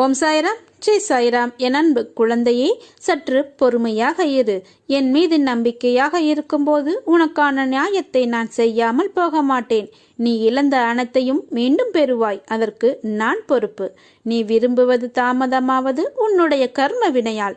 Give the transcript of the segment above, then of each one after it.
ஓம் சாய்ராம். ஜெய் சாய்ராம். என் அன்பு குழந்தையே சற்று பொறுமையாக இரு. என் மீது நம்பிக்கையாக இருக்கும்போது உனக்கான நியாயத்தை நான் செய்யாமல் போக மாட்டேன். நீ இழந்த அனைத்தையும் மீண்டும் பெறுவாய். அதற்கு நான் பொறுப்பு. நீ விரும்புவது தாமதமாவது உன்னுடைய கர்ம வினையால்.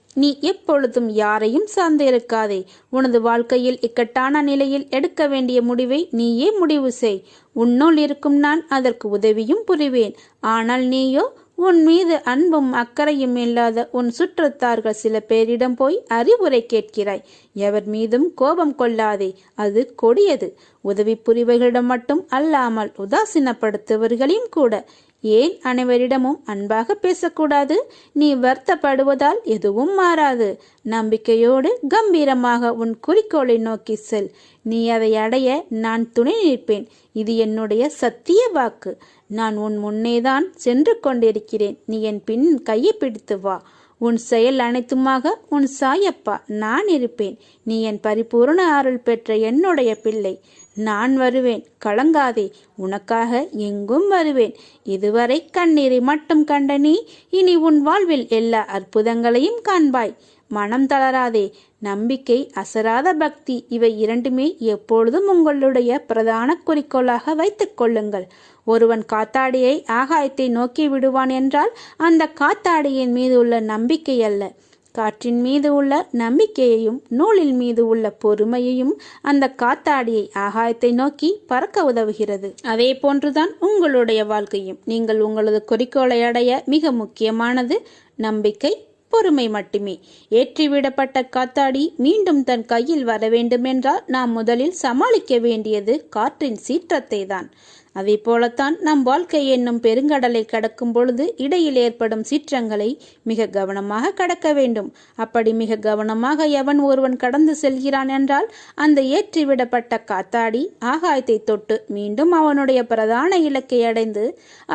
நீ எப்பொழுதும் யாரையும் சார்ந்திருக்காதே. உனது வாழ்க்கையில் இக்கட்டான நிலையில் எடுக்க வேண்டிய முடிவை நீயே முடிவு செய். உன்னுள் இருக்கும் நான் அதற்கு உதவியும் புரிவேன். ஆனால் நீயோ உன் மீது அன்பும் அக்கறையும் இல்லாத உன் சுற்றத்தார்கள் சில பேரிடம் போய் அறிவுரை கேட்கிறாய். எவர் மீதும் கோபம் கொள்ளாதே. அது கொடியது. உதவி புரிவைகளிடம் மட்டும் அல்லாமல் உதாசீனப்படுத்துவர்களையும் கூட. ஏன் அனைவரிடமும் அன்பாக பேசக்கூடாது? நீ வருத்தப்படுவதால் எதுவும் மாறாது. நம்பிக்கையோடு கம்பீரமாக உன் குறிக்கோளை நோக்கி செல். நீ அதை அடைய நான் துணை நிற்பேன். இது என்னுடைய சத்திய வாக்கு. நான் உன் முன்னேதான் சென்று கொண்டிருக்கிறேன். நீ என் பின் கையை பிடித்து வா. உன் செயல் அனைத்துமாக உன் சாயப்பா. நான் இருப்பேன். நீ என் பரிபூர்ண அருள் பெற்ற என்னுடைய பிள்ளை. நான் வருவேன். கலங்காதே. உனக்காக எங்கும் வருவேன். இதுவரை கண்ணீரை மட்டும் கண்ட நீ இனி உன் வாழ்வில் எல்லா அற்புதங்களையும் காண்பாய். மனம் தளராதே. நம்பிக்கை அசராத பக்தி இவை இரண்டுமே எப்பொழுதும் உங்களுடைய பிரதான குறிக்கோளாக வைத்துக் கொள்ளுங்கள். ஒருவன் காத்தாடியை ஆகாயத்தை நோக்கி விடுவான் என்றால் அந்த காத்தாடியின் மீது உள்ள நம்பிக்கை அல்ல. காற்றின் மீது உள்ள நம்பிக்கையையும் நூலில் மீது உள்ள பொறுமையையும் அந்த காத்தாடியை ஆகாயத்தை நோக்கி பறக்க உதவுகிறது. அதே போன்றுதான் உங்களுடைய வாழ்க்கையும். நீங்கள் உங்களது குறிக்கோளை அடைய மிக முக்கியமானது நம்பிக்கை பொறுமை மட்டுமே. ஏற்றிவிடப்பட்ட காத்தாடி மீண்டும் தன் கையில் வர வேண்டுமென்றால் நாம் முதலில் சமாளிக்க வேண்டியது காற்றின் சீற்றத்தை தான் அதே போலத்தான் நம் வாழ்க்கை என்னும் பெருங்கடலை கடக்கும் பொழுது இடையில் ஏற்படும் சீற்றங்களை மிக கவனமாக கடக்க வேண்டும். அப்படி மிக கவனமாக எவன் ஒருவன் கடந்து செல்கிறான் என்றால் அந்த ஏற்றிவிடப்பட்ட காத்தாடி ஆகாயத்தை தொட்டு மீண்டும் அவனுடைய பிரதான இலக்கை அடைந்து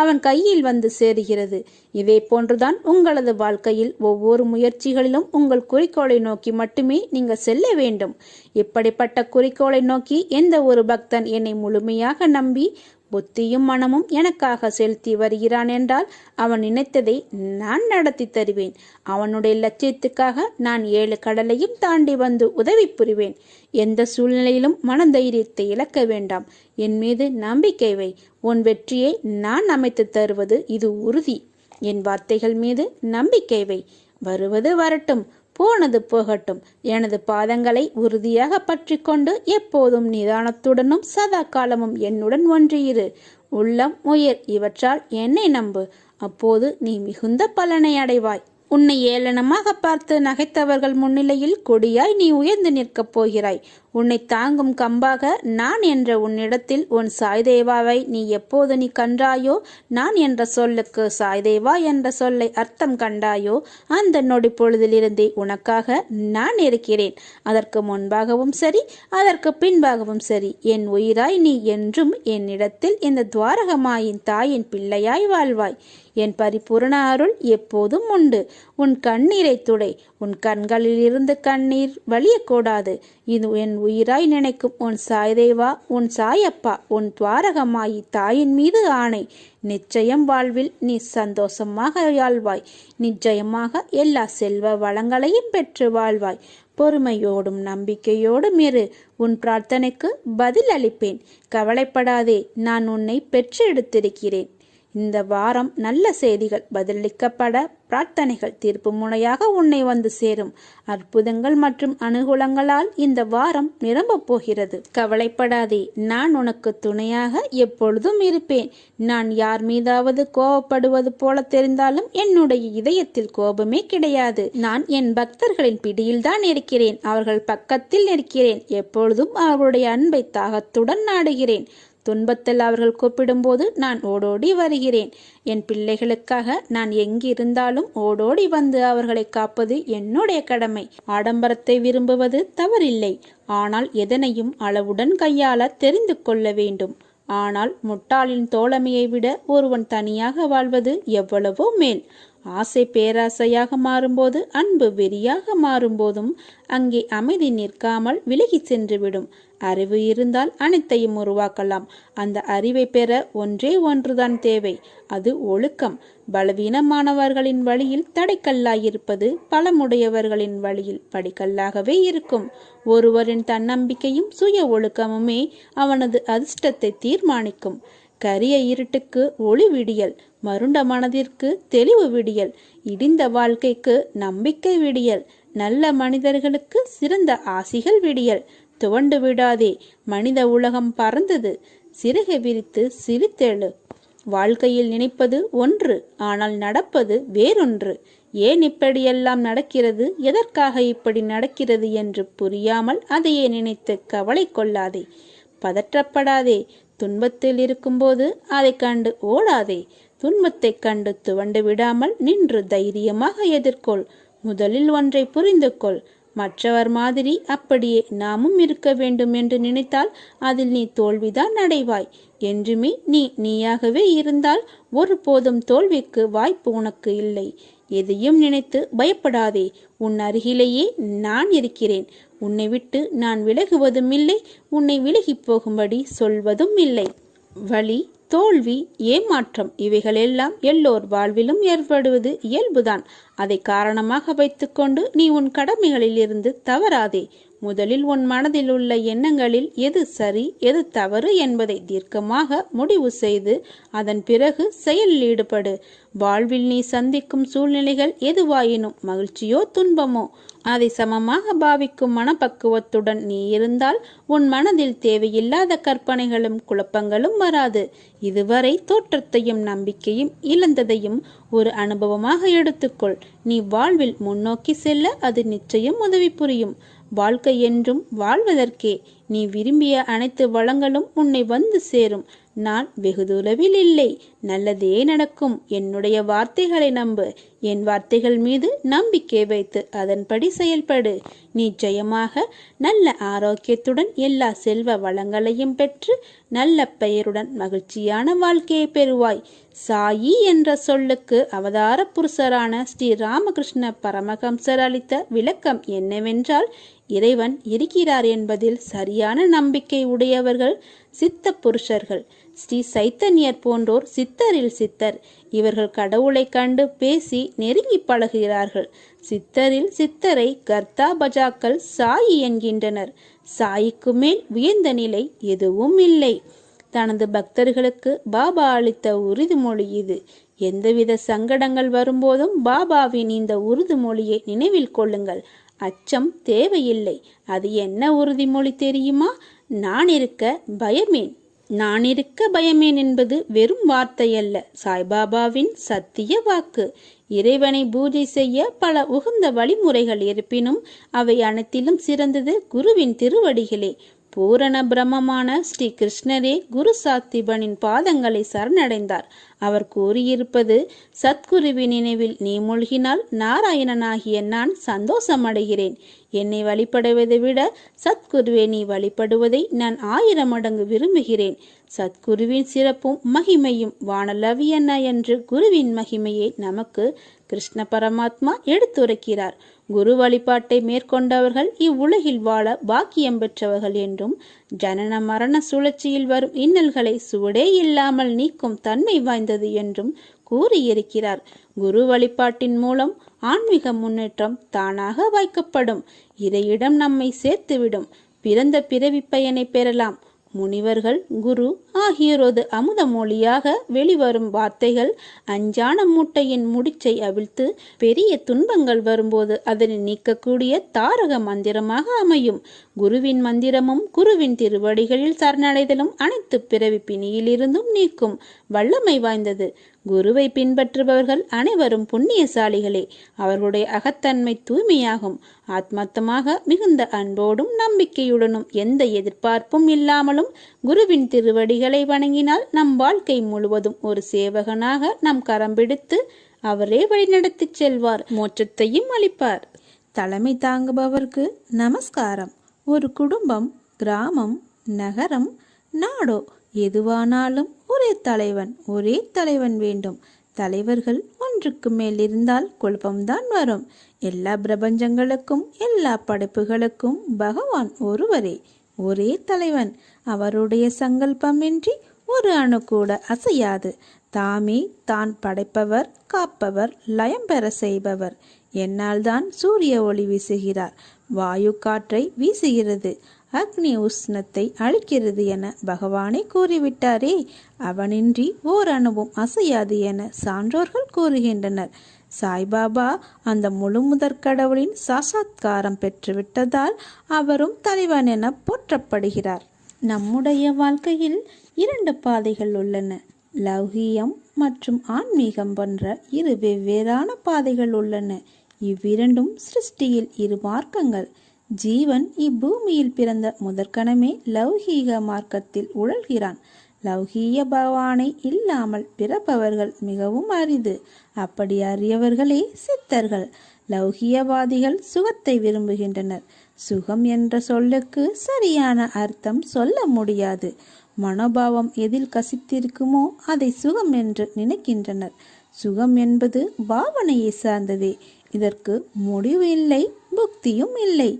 அவன் கையில் வந்து சேருகிறது. இதே போன்றுதான் உங்களது வாழ்க்கையில் ஒவ்வொரு முயற்சிகளிலும் உங்கள் குறிக்கோளை நோக்கி மட்டுமே நீங்கள் செல்ல வேண்டும். இப்படிப்பட்ட குறிக்கோளை நோக்கி எந்த ஒரு பக்தன் என்னை முழுமையாக நம்பி புத்தியும் மனமும் எனக்காக செலுத்தி வருகிறான் என்றால் அவன் நினைத்ததை நான் நடத்தி தருவேன். அவனுடைய லட்சியத்துக்காக நான் ஏழு கடலையும் தாண்டி வந்து உதவி புரிவேன். எந்த சூழ்நிலையிலும் மனதைரியத்தை இழக்க வேண்டாம். என் மீது நம்பிக்கை வை. உன் வெற்றியை நான் அமைத்து தருவது இது உறுதி. என் வார்த்தைகள் மீது நம்பிக்கை வை. வருவது வரட்டும். போனது போகட்டும். எனது பாதங்களை உறுதியாக பற்றி கொண்டு எப்போதும் நிதானத்துடனும் சதா காலமும் என்னுடன் ஒன்றியிரு. உள்ளம் உயிர் இவற்றால் என்னை நம்பு. அப்போது நீ மிகுந்த பலனை அடைவாய். உன்னை ஏளனமாக பார்த்து நகைத்தவர்கள் முன்னிலையில் கொடியாய் நீ உயர்ந்து நிற்கப் போகிறாய். உன்னை தாங்கும் கம்பாக நான் என்ற உன்னிடத்தில் உன் சாய்தேவாவை நீ எப்போது நீ கண்டாயோ நான் என்ற சொல்லுக்கு சாய்தேவா என்ற சொல்லை அர்த்தம் கண்டாயோ அந்த நொடி பொழுதிலிருந்தே உனக்காக நான் இருக்கிறேன். அதற்கு முன்பாகவும் சரி அதற்கு பின்பாகவும் சரி. என் உயிராய் நீ என்றும் என்னிடத்தில் இந்த துவாரகமாயின் தாயின் பிள்ளையாய் வாழ்வாய். என் பரிபூரண அருள் எப்போதும் உண்டு. உன் கண்ணீரை துடை. உன் கண்களில் இருந்து கண்ணீர் வலியக்கூடாது இது என் உயிராய் நினைக்கும். உன் சாய்தேவா உன் சாயப்பா உன் துவாரகமாயி தாயின் மீது ஆணை. நிச்சயம் வாழ்வில் நீ சந்தோஷமாக வாழ்வாய். நிச்சயமாக எல்லா செல்வ வளங்களையும் பெற்று வாழ்வாய். பொறுமையோடும் நம்பிக்கையோடும் இரு. உன் பிரார்த்தனைக்கு பதில் அளிப்பேன் கவலைப்படாதே நான் உன்னை பெற்று எடுத்திருக்கிறேன் இந்த வாரம் நல்ல செய்திகள் பதிலளிக்கப்பட பிரார்த்தனைகள் தீர்ப்பு முனையாக உன்னை வந்து சேரும். அற்புதங்கள் மற்றும் அனுகூலங்களால் இந்த வாரம் நிரம்பப் போகிறது. கவலைப்படாதே நான் உனக்கு துணையாக எப்பொழுதும் இருப்பேன். நான் யார் மீதாவது கோபப்படுவது போல தெரிந்தாலும் என்னுடைய இதயத்தில் கோபமே கிடையாது. நான் என் பக்தர்களின் பிடியில்தான் இருக்கிறேன். அவர்கள் பக்கத்தில் இருக்கிறேன் எப்பொழுதும் அவர்களுடைய அன்பை தாகத்துடன் நாடுகிறேன். துன்பத்தில் அவர்கள் கூப்பிடும்போது நான் ஓடோடி வருகிறேன். என் பிள்ளைகளுக்காக நான் எங்கிருந்தாலும் ஓடோடி வந்து அவர்களை காப்பது என்னுடைய கடமை. ஆடம்பரத்தை விரும்புவது தவறில்லை. ஆனால் எதனையும் அளவுடன் கையாள தெரிந்து கொள்ள வேண்டும். ஆனால் முட்டாளின் தோழமையை விட ஒருவன் தனியாக வாழ்வது எவ்வளவோ மேல். ஆசை பேராசையாக மாறும்போது அன்பு வெறியாக மாறும்போதும் அங்கே அமைதி நிற்காமல் விலகி சென்றுவிடும். அறிவு இருந்தால் அனைத்தையும் உருவாக்கலாம். அந்த அறிவை பெற ஒன்றே ஒன்றுதான் தேவை. அது ஒழுக்கம். பலவீனமானவர்களின் வழியில் தடைக்கல்லாயிருப்பது பலமுடையவர்களின் வழியில் படிக்கல்லாகவே இருக்கும். ஒருவரின் தன்னம்பிக்கையும் சுய ஒழுக்கமுமே அவனது அதிர்ஷ்டத்தை தீர்மானிக்கும். கரிய இருட்டுக்கு ஒளி விடியல் மருண்ட மனதிற்கு தெளிவு விடியல் இடிந்த வாழ்க்கைக்கு நம்பிக்கை விடியல் நல்ல மனிதர்களுக்கு சிறந்த ஆசிகள் விடியல். துவண்டு விடாதே மனித உலகம் பறந்தது சிறுகை விரித்து சிரித்தெழு. வாழ்க்கையில் நினைப்பது ஒன்று ஆனால் நடப்பது வேறொன்று. ஏன் இப்படியெல்லாம் நடக்கிறது எதற்காக இப்படி நடக்கிறது என்று புரியாமல் அதையே நினைத்து கவலை கொள்ளாதே. பதற்றப்படாதே துன்பத்தில் இருக்கும்போது அதை கண்டு ஓடாதே. துன்பத்தை கண்டு துவண்டு விடாமல் நின்று தைரியமாக எதிர்கொள். முதலில் ஒன்றை புரிந்து கொள். மற்றவர் மாதிரி அப்படியே நாமும் இருக்க வேண்டும் என்று நினைத்தால் அதில் நீ தோல்விதான் அடைவாய். என்றுமே நீ நீயாகவே இருந்தால் ஒருபோதும் தோல்விக்கு வாய்ப்பு உனக்கு இல்லை. எதையும் நினைத்து பயப்படாதே. உன் அருகிலேயே நான் இருக்கிறேன். உன்னை விட்டு நான் விலகுவதும் இல்லை உன்னை விலகி போகும்படி சொல்வதும் இல்லை வழி தோல்வி ஏமாற்றம் இவைகளெல்லாம் எல்லோர் வாழ்விலும் ஏற்படுவது இயல்புதான். அதை காரணமாக வைத்துக்கொண்டு நீ உன் கடமைகளில் இருந்து தவறாதே. முதலில் உன் மனதில் உள்ள எண்ணங்களில் எது சரி எது தவறு என்பதை தீர்க்கமாக முடிவு செய்து அதன் பிறகு செயலில் ஈடுபடு. வாழ்வில் நீ சந்திக்கும் சூழ்நிலைகள் எதுவாயினும் மகிழ்ச்சியோ துன்பமோ அதை சமமாக பாவிக்கும் மனப்பக்குவத்துடன் நீ இருந்தால் உன் மனதில் தேவையில்லாத கற்பனைகளும் குழப்பங்களும் வராது. இதுவரை தோற்றத்தையும் நம்பிக்கையும் இழந்ததையும் ஒரு அனுபவமாக எடுத்துக்கொள். நீ வாழ்வில் முன்னோக்கி செல்ல அது நிச்சயம் உதவி புரியும். வாழ்க்கை என்றும் வாழ்வதற்கே நீ விரும்பிய அனைத்து வளங்களும் உன்னை வந்து சேரும். நான் வெகு தொலைவில் இல்லை. நல்லதே நடக்கும். என்னுடைய வார்த்தைகளை நம்பு. என் வார்த்தைகள் மீது நம்பிக்கை வைத்து அதன்படி செயல்படு. நிச்சயமாக நல்ல ஆரோக்கியத்துடன் எல்லா செல்வ வளங்களையும் பெற்று நல்ல பெயருடன் மகிழ்ச்சியான வாழ்க்கையை பெறுவாய். சாயி என்ற சொல்லுக்கு அவதார புருஷரான ஸ்ரீ ராமகிருஷ்ண பரமஹம்சர் அளித்த விளக்கம் என்னவென்றால் இறைவன் இருக்கிறார் என்பதில் சரியான நம்பிக்கை உடையவர்கள் சித்த புருஷர்கள். ஸ்ரீ சைத்தன்யர் போன்றோர் சித்தரில் சித்தர். இவர்கள் கடவுளை கண்டு பேசி நெருங்கி பழகுகிறார்கள். சித்தரில் சித்தரை கர்த்தா பஜாக்கள் சாயி என்கின்றனர். சாயிக்கு மேல் உயர்ந்த நிலை எதுவும் இல்லை. தனது பக்தர்களுக்கு பாபா அளித்த உறுதிமொழி இது. எந்தவித சங்கடங்கள் வரும்போதும் பாபாவின் இந்த உறுதிமொழியை நினைவில் கொள்ளுங்கள். அச்சம் தேவையில்லை. அது என்ன உறுதிமொழி தெரியுமா? நான் இருக்க பயமேன். நான் இருக்க பயமேன் என்பது வெறும் வார்த்தையல்ல. சாய்பாபாவின் சத்திய வாக்கு. இறைவனை பூஜை செய்ய பல உகந்த வழிமுறைகள் இருப்பினும் அவை அனைத்திலும் சிறந்தது குருவின் திருவடிகளே. பூரண பிரம்மமான ஸ்ரீ கிருஷ்ணரே குரு சாத்திபனின் பாதங்களை சரணடைந்தார். அவர் கூறியிருப்பது சத்குருவின் நினைவில் நீ மூழ்கினால் நாராயணனாகிய நான் சந்தோஷமடைகிறேன். என்னை வழிபடுவதை விட சத்குருவே நீ வழிபடுவதை நான் ஆயிரம் மடங்கு விரும்புகிறேன். சத்குருவின் சிறப்பும் மகிமையும் வானலவியன என்று குருவின் மகிமையை நமக்கு கிருஷ்ண பரமாத்மா எடுத்துரைக்கிறார். குரு வழிபாட்டை மேற்கொண்டவர்கள் இவ்வுலகில் வாழ பாக்கியம் பெற்றவர்கள் என்றும் ஜனன மரண சுழற்சியில் வரும் இன்னல்களை சுவடே இல்லாமல் நீக்கும் தன்மை வாய்ந்தது என்றும் கூறியிருக்கிறார். குரு வழிபாட்டின் மூலம் ஆன்மீக முன்னேற்றம் தானாக வாய்க்கப்படும். இறையிடம் நம்மை சேர்த்துவிடும். பிறந்த பிறவி பயனை பெறலாம். முனிவர்கள் குரு ஆகியோரது அமுத மொழியாக வெளிவரும் வார்த்தைகள் அஞ்சான மூட்டையின் முடிச்சை அவிழ்த்து பெரிய துன்பங்கள் வரும்போது அதனை நீக்கக்கூடிய தாரக மந்திரமாக அமையும். குருவின் மந்திரமும் குருவின் திருவடிகளில் சரணடைதலும் அனைத்து பிறவி பிணியிலிருந்தும் நீக்கும் வல்லமை வாய்ந்தது. குருவை பின்பற்றுபவர்கள் அனைவரும் புண்ணியசாலிகளே அவர்களுடைய அகத்தன்மை தூய்மையாகும். ஆத்மார்த்தமாக மிகுந்த அன்போடும் நம்பிக்கையுடனும் எந்த எதிர்பார்ப்பும் இல்லாமலும் குருவின் திருவடிகளை வணங்கினால் நம் வாழ்க்கை முழுவதும் ஒரு சேவகனாக நம் கரம் பிடித்து அவரே வழிநடத்திச் செல்வார் மோட்சத்தையும் அளிப்பார். தலைமை தாங்குபவருக்கு நமஸ்காரம். ஒரு குடும்பம் கிராமம் நகரம் நாடோ எதுவானாலும் ஒரே தலைவன் ஒரே தலைவன் வேண்டும். தலைவர்கள் ஒன்றுக்கு மேல் இருந்தால் குழப்பம்தான் வரும். எல்லா பிரபஞ்சங்களுக்கும் எல்லா படைப்புகளுக்கும் பகவான் ஒருவரே ஒரே தலைவன். அவருடைய சங்கல்பமின்றி ஒரு அணு கூட அசையாது. தாமே தான் படைப்பவர் காப்பவர் லயம் பெற செய்பவர். என்னால் தான் சூரிய ஒளி வீசுகிறார். வாயு காற்றை வீசுகிறது. அக்னி உஷ்ணத்தை அழிக்கிறது என பகவானே கூறிவிட்டாரே. அவனின்றி ஓர் அணுவும் அசையாது என சான்றோர்கள் கூறுகின்றனர். சாய்பாபா அந்த முழு முதற் கடவுளின் சாசாத்காரம் பெற்றுவிட்டதால் அவரும் தலைவன் என போற்றப்படுகிறார். நம்முடைய வாழ்க்கையில் இரண்டு பாதைகள் உள்ளன. லௌகியம் மற்றும் ஆன்மீகம் போன்ற இரு வெவ்வேறான பாதைகள் உள்ளன. இவ்விரண்டும் சிருஷ்டியில் இரு மார்க்கங்கள். ஜீவன் இப்பூமியில் பிறந்த முதற்கணமே லௌகீக மார்க்கத்தில் உழல்கிறான். லௌகீய பகவானை இல்லாமல் பிறப்பவர்கள் மிகவும் அரிது. அப்படி அறியவர்களே சித்தர்கள். லௌகியவாதிகள் சுகத்தை விரும்புகின்றனர். சுகம் என்ற சொல்லுக்கு சரியான அர்த்தம் சொல்ல முடியாது. மனோபாவம் எதில் கசித்திருக்குமோ அதை சுகம் என்று நினைக்கின்றனர். சுகம் என்பது பாவனையை சார்ந்ததே. இதற்கு முடிவு இல்லை புக்தியும் இல்லை.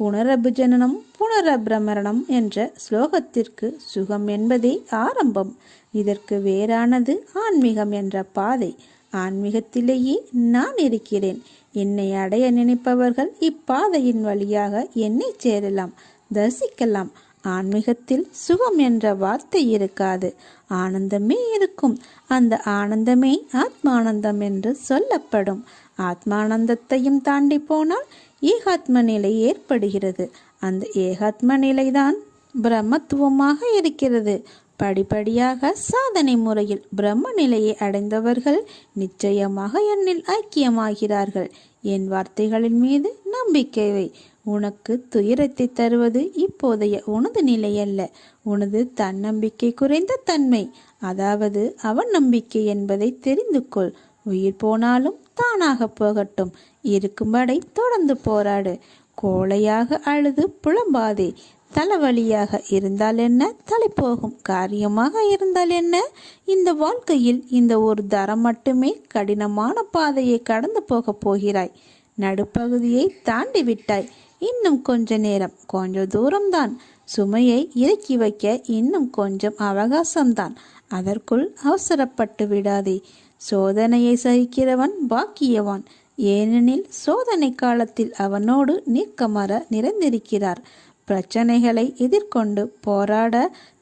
புனரபிஜனனம் புனரபிரமரணம் என்ற ஸ்லோகத்திற்கு சுகம் என்பதே ஆரம்பம். இதற்கு வேறானது ஆன்மீகம் என்ற பாதை. ஆன்மீகத்திலேயே நான் இருக்கிறேன். என்னை அடைய நினைப்பவர்கள் இப்பாதையின் வழியாக என்னை சேரலாம் தரிசிக்கலாம். ஆன்மீகத்தில் சுகம் என்ற வார்த்தை இருக்காது. ஆனந்தமே இருக்கும். அந்த ஆனந்தமே ஆத்மானந்தம் என்று சொல்லப்படும். ஆத்மானந்தத்தையும் தாண்டி போனால் ஏகாத்ம நிலை ஏற்படுகிறது. அந்த ஏகாத்ம நிலைதான் பிரம்மத்துவமாக இருக்கிறது. படிப்படியாக சாதனை முறையில் பிரம்ம நிலையை அடைந்தவர்கள் நிச்சயமாக என்னில் ஐக்கியமாகிறார்கள். என் வார்த்தைகளின் மீது நம்பிக்கைவை உனக்கு துயரத்தை தருவது இப்போதைய உனது நிலையல்ல உனது தன்னம்பிக்கை குறைந்த தன்மை. அதாவது அவன் நம்பிக்கை என்பதை தெரிந்து கொள். உயிர் போனாலும் தானாக போகட்டும். இருக்கும் தொடர்ந்து போராடு. கோழையாக அழுது புலம்பாதே. தலைவலியாக இருந்தால் என்ன? தலை போகும் காரியமாக இருந்தால் என்ன? இந்த வாழ்க்கையில் இந்த ஒரு தரம் மட்டுமே கடினமான பாதையை கடந்து போகப் போகிறாய். நடுப்பகுதியை தாண்டி விட்டாய். இன்னும் கொஞ்ச நேரம். கொஞ்ச தூரம்தான். சுமையை இறக்கி வைக்க இன்னும் கொஞ்சம் அவகாசம்தான். அதற்குள் அவசரப்பட்டு விடாதே. சோதனையை சகிக்கிறவன் பாக்கியவான். ஏனெனில் சோதனை காலத்தில் அவனோடு நீக்கமர நிறைந்திருக்கிறார். பிரச்சனைகளை எதிர்கொண்டு போராட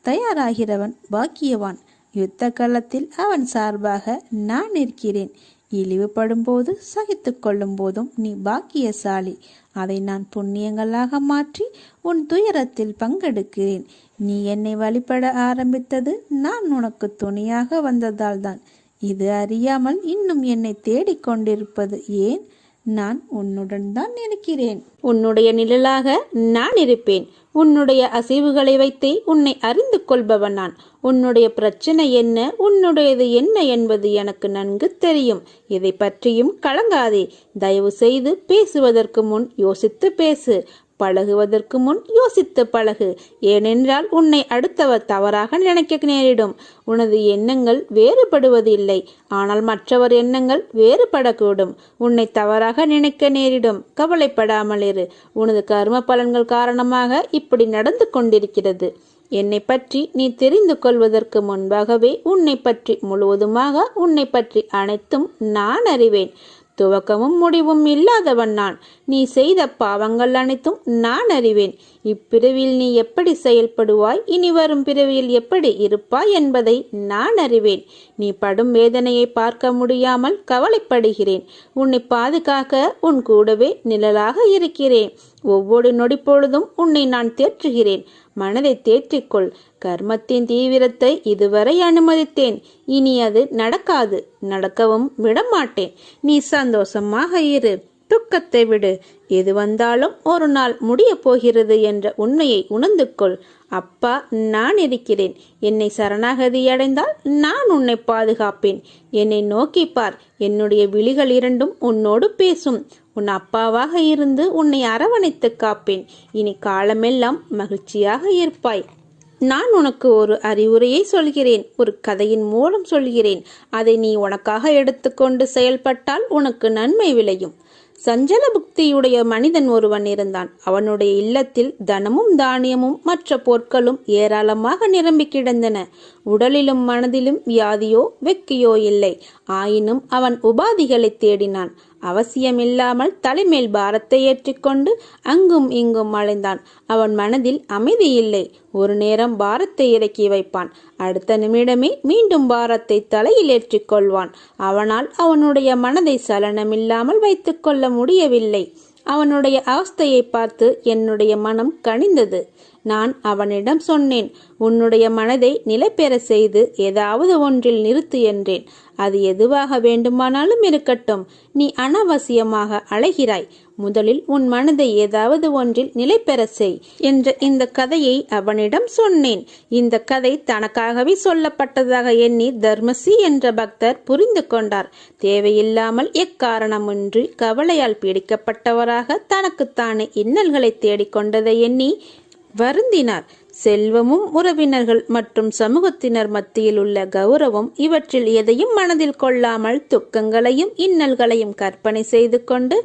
தயாராகிறவன் பாக்கியவான். யுத்த காலத்தில் அவன் சார்பாக நான் இருக்கிறேன் இழிவுபடும் போது சகித்து கொள்ளும் போதும் நீ பாக்கியசாலி. அதை நான் புண்ணியங்களாக மாற்றி உன் துயரத்தில் பங்கெடுக்கிறேன். நீ என்னை வழிபட ஆரம்பித்தது நான் உனக்கு துணையாக வந்ததால்தான். இது அறியாமல் இன்னும் என்னை தேடிக்கொண்டிருப்பது ஏன்? நான் உன்னுடன் தான் இருக்கிறேன். உன்னுடைய நிழலாக நான் இருப்பேன். உன்னுடைய அசைவுகளை வைத்தே உன்னை அறிந்து கொள்பவன் நான். உன்னுடைய பிரச்சனை என்ன? உன்னுடையது என்ன என்பது எனக்கு நன்கு தெரியும். இதை பற்றியும் கலங்காதே. தயவு செய்து பேசுவதற்கு முன் யோசித்து பேசு. பழகுவதற்கு முன் யோசித்து பழகு. ஏனென்றால் உன்னை அடுத்தவர் தவறாக நினைக்க நேரிடும். உனது எண்ணங்கள் வேறுபடுவதில்லை. ஆனால் மற்றவர் எண்ணங்கள் வேறுபடக்கூடும். உன்னை தவறாக நினைக்க நேரிடும். கவலைப்படாமல் இரு. உனது கர்ம பலன்கள் காரணமாக இப்படி நடந்து கொண்டிருக்கிறது. என்னை பற்றி நீ தெரிந்து கொள்வதற்கு முன்பாகவே உன்னை பற்றி முழுவதுமாக உன்னை பற்றி அனைத்தும் நான் அறிவேன். துவக்கமும் முடிவும் இல்லாதவன் நான். நீ செய்த பாவங்கள் அனைத்தும் நான் அறிவேன். இப்பிறவியில் நீ எப்படி செயல்படுவாய்? இனி வரும் பிறவியில் எப்படி இருப்பாய் என்பதை நான் அறிவேன். நீ படும் வேதனையை பார்க்க முடியாமல் கவலைப்படுகிறேன். உன்னை பாதுகாக்க உன் கூடவே நிழலாக இருக்கிறேன். ஒவ்வொரு நொடி பொழுதும் உன்னை நான் தேற்றுகிறேன். மனதை தேற்றிக்கொள். கர்மத்தின் தீவிரத்தை இதுவரை அனுமதித்தேன். இனி அது நடக்காது. நடக்கவும் விடமாட்டேன். நீ சந்தோஷமாக இரு. துக்கத்தை விடு. எது வந்தாலும் ஒரு நாள் முடியப் போகிறது என்ற உண்மையை உணர்ந்து கொள் அப்பா நான் இருக்கிறேன். என்னை சரணாகதி அடைந்தால் நான் உன்னை பாதுகாப்பேன். என்னை நோக்கி பார். என்னுடைய விழிகள் இரண்டும் உன்னோடு பேசும். உன் அப்பாவாக இருந்து உன்னை அரவணைத்து காப்பேன். இனி காலமெல்லாம் மகிழ்ச்சியாக இருப்பாய். நான் உனக்கு ஒரு அறிவுரையை சொல்கிறேன். ஒரு கதையின் மூலம் சொல்கிறேன். அதை நீ உனக்காக எடுத்துக்கொண்டு செயல்பட்டால் உனக்கு நன்மை விளையும். சஞ்சல புக்தியுடைய மனிதன் ஒருவன் இருந்தான். அவனுடைய இல்லத்தில் தனமும் தானியமும் மற்ற பொருட்களும் ஏராளமாக நிரம்பி கிடந்தன. உடலிலும் மனதிலும் வியாதியோ வெக்கியோ இல்லை. ஆயினும் அவன் உபாதிகளை தேடினான். அவசியமில்லாமல் தலைமேல் பாரத்தை ஏற்றிக்கொண்டு அங்கும் இங்கும் அலைந்தான். அவன் மனதில் அமைதி இல்லை. ஒரு நேரம் பாரத்தை இறக்கி வைப்பான். அடுத்த நிமிடமே மீண்டும் பாரத்தை தலையில் ஏற்றிக்கொள்வான். அவனால் அவனுடைய மனதை சலனமில்லாமல் வைத்துக்கொள்ள முடியவில்லை. அவனுடைய அவஸ்தையை பார்த்து என்னுடைய மனம் கனிந்தது. நான் அவனிடம் சொன்னேன் உன்னுடைய மனதை நிலைபெற செய்து ஏதாவது ஒன்றில் நிறுத்து என்றேன். அது எதுவாக வேண்டுமானாலும் இருக்கட்டும். நீ அனாவசியமாக அழைகிறாய் முதலில் உன் மனதை ஏதாவது ஒன்றில் நிலை பெற செய் என்ற இந்த கதையை அவனிடம் சொன்னேன். இந்த கதை தனக்காகவே சொல்லப்பட்டதாக எண்ணி தர்மசி என்ற பக்தர் புரிந்து கொண்டார். தேவையில்லாமல் எக்காரணமின்றி கவலையால் பீடிக்கப்பட்டவராக தனக்குத்தானே இன்னல்களை தேடிக்கொண்டதை எண்ணி வருந்தினார். செல்வமும் உறவினர்கள் மற்றும் சமூகத்தினர் மத்தியில் உள்ள கௌரவம் இவற்றில் எதையும் மனதில் கொள்ளாமல் துக்கங்களையும் இன்னல்களையும் கற்பனை செய்து கொண்டு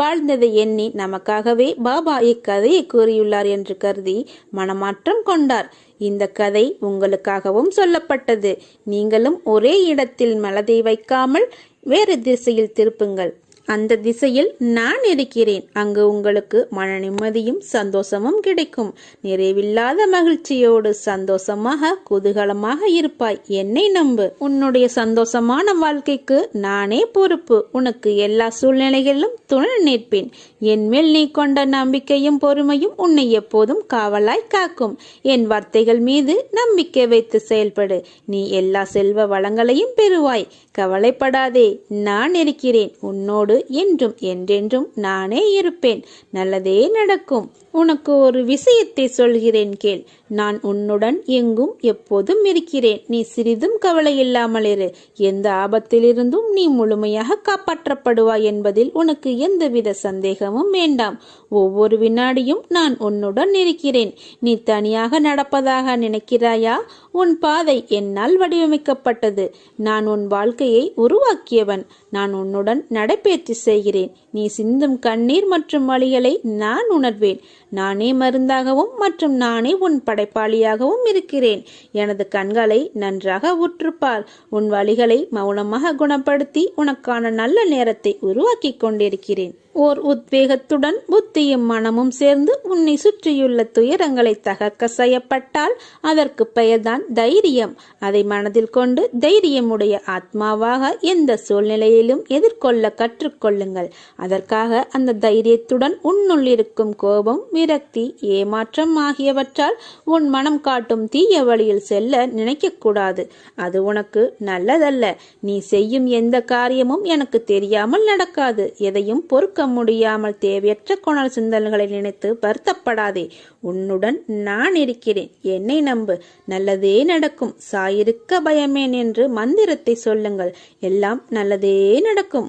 வாழ்ந்ததை எண்ணி நமக்காகவே பாபா இக்கதையை கூறியுள்ளார் என்று கருதி மனமாற்றம் கொண்டார். இந்த கதை உங்களுக்காகவும் சொல்லப்பட்டது. நீங்களும் ஒரே இடத்தில் மனதை வைக்காமல் வேறு திசையில் திருப்புங்கள். அந்த திசையில் நான் இருக்கிறேன். அங்கு உங்களுக்கு மன நிம்மதியும் சந்தோஷமும் கிடைக்கும். நிறைவில்லாத மகிழ்ச்சியோடு சந்தோஷமாக குதூகலமாக இருப்பாய். என்னை நம்பு. உன்னுடைய சந்தோஷமான வாழ்க்கைக்கு நானே பொறுப்பு. உனக்கு எல்லா சூழ்நிலைகளிலும் துணை நிற்பேன். என் மேல் நீ கொண்ட நம்பிக்கையும் பொறுமையும் உன்னை எப்போதும் காவலாய் காக்கும். என் வார்த்தைகள் மீது நம்பிக்கை வைத்து செயல்படு. நீ எல்லா செல்வ வளங்களையும் பெறுவாய். கவலைப்படாதே. நான் இருக்கிறேன். உன்னோடு என்றும் என்றென்றும் நானே இருப்பேன். நல்லதே நடக்கும். உனக்கு ஒரு விஷயத்தை சொல்கிறேன் கேள். நான் உன்னுடன் எங்கும் எப்போதும் இருக்கிறேன். நீ சிறிதும் கவலை இல்லாமல் இரு. எந்த ஆபத்திலிருந்தும் நீ முழுமையாக காப்பாற்றப்படுவாய் என்பதில் உனக்கு எந்தவித சந்தேகமும் வேண்டாம். ஒவ்வொரு வினாடியும் நான் உன்னுடன் இருக்கிறேன். நீ தனியாக நடப்பதாக நினைக்கிறாயா? உன் பாதை என்னால் வடிவமைக்கப்பட்டது. நான் உன் வாழ்க்கையை உருவாக்கியவன். நான் உன்னுடன் முயற்சி செய்கிறேன். நீ சிந்தும் கண்ணீர் மற்றும் வழிகளை நான் உணர்வேன். நானே மருந்தாகவும் மற்றும் நானே உன் படைப்பாளியாகவும் இருக்கிறேன். எனது கண்களை நன்றாக உற்றுப்பார். உன் வழிகளை மௌனமாக குணப்படுத்தி உனக்கான நல்ல நேரத்தை உருவாக்கி கொண்டிருக்கிறேன். ஓர் உத்வேகத்துடன் புத்தியும் மனமும் சேர்ந்து உன்னை சுற்றியுள்ள துயரங்களை தகர்க்க செய்யப்பட்டால் அதற்கு பெயர்தான் தைரியம். அதை மனதில் கொண்டு தைரியமுடைய ஆத்மாவாக எந்த சூழ்நிலையிலும் எதிர்கொள்ள கற்றுக்கொள்ளுங்கள். அதற்காக அந்த தைரியத்துடன் உன்னுள் இருக்கும் கோபம் விரக்தி ஏமாற்றம் ஆகியவற்றால் உன் மனம் காட்டும் தீய வழியில் செல்ல நினைக்கக்கூடாது. அது உனக்கு நல்லதல்ல. நீ செய்யும் எந்த காரியமும் எனக்கு தெரியாமல் நடக்காது. எதையும் பொறுக்க முடியாமல் தேவையற்ற குணல் சிந்தல்களை நினைத்து வருத்தப்படாதே. உன்னுடன் நான் இருக்கிறேன். என்னை நம்பு. நல்லதே நடக்கும். சாயிருக்க பயமேன் என்று மந்திரத்தை சொல்லுங்கள். எல்லாம் நல்லதே நடக்கும்.